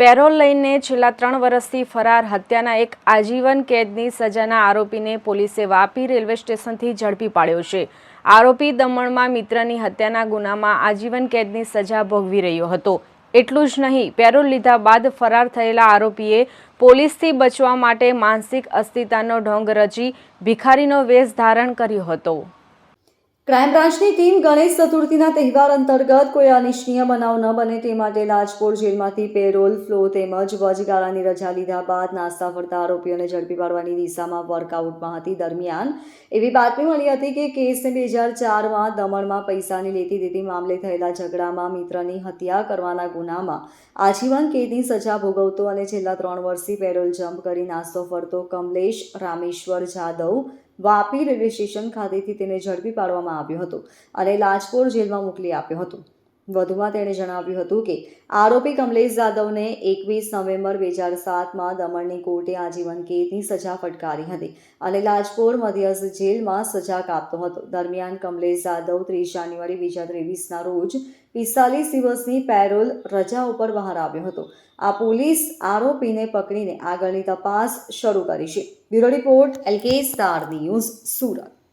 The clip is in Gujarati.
પેરોલ લઈને છેલ્લા ત્રણ વર્ષથી ફરાર હત્યાના એક આજીવન કેદની સજાના આરોપીને પોલીસે વાપી રેલવે સ્ટેશનથી ઝડપી પાડ્યો છે. આરોપી દમણમાં મિત્રની હત્યાના ગુનામાં આજીવન કેદની સજા ભોગવી રહ્યો હતો. એટલું જ નહીં, પેરોલ લીધા બાદ ફરાર થયેલા આરોપીએ પોલીસથી બચવા માટે માનસિક અસ્થિરતાનો ઢોંગ રચી ભિખારીનો વેશ ધારણ કર્યો હતો. ક્રાઇમ બ્રાન્ચની ટીમ ગણેશ ચતુર્થીના તહેવાર અંતર્ગત કોઈ અનિચ્છનીય બનાવ ન બને તે માટે લાજપોર જેલમાંથી પેરોલ, ફ્લો તેમજ વચગાળાની રજા લીધા બાદ નાસ્તા ફરતા આરોપીઓને ઝડપી પાડવાની દિશામાં વર્કઆઉટમાં હતી. દરમિયાન એવી બાતમી મળી હતી કે કેસને બે હજાર ચારમાં દમણમાં પૈસાની લેતી દેતી મામલે થયેલા ઝઘડામાં મિત્રની હત્યા કરવાના ગુનામાં આજીવન કેદની સજા ભોગવતો અને છેલ્લા ત્રણ વર્ષથી પેરોલ જમ્પ કરી નાસ્તો ફરતો કમલેશ રામેશ્વર જાદવ વાપી રેલવે સ્ટેશન ખાતેથી તેને ઝડપી પાડવામાં આવ્યો હતો અને લાજપોર જેલમાં મોકલી આપ્યો હતો. વધુમાં તેણે જણાવ્યું હતું કે, આરોપી કમલેશ જાદવને એકવીસ નવેમ્બર બે હજાર સાતમાં દમણની કોર્ટે આજીવન કેદની સજા ફટકારી હતી અને લાજપોર મધ્યસ્થ જેલમાં સજા કાપતો હતો. દરમિયાન કમલેશ જાદવ ત્રીસ જાન્યુઆરી બે હજાર ત્રેવીસના રોજ પિસ્તાલીસ દિવસની પેરોલ રજા ઉપર બહાર આવ્યો હતો. આ પોલીસ આરોપીને પકડીને આગળની તપાસ શરૂ કરી છે. Bureau report, LK star news Surat.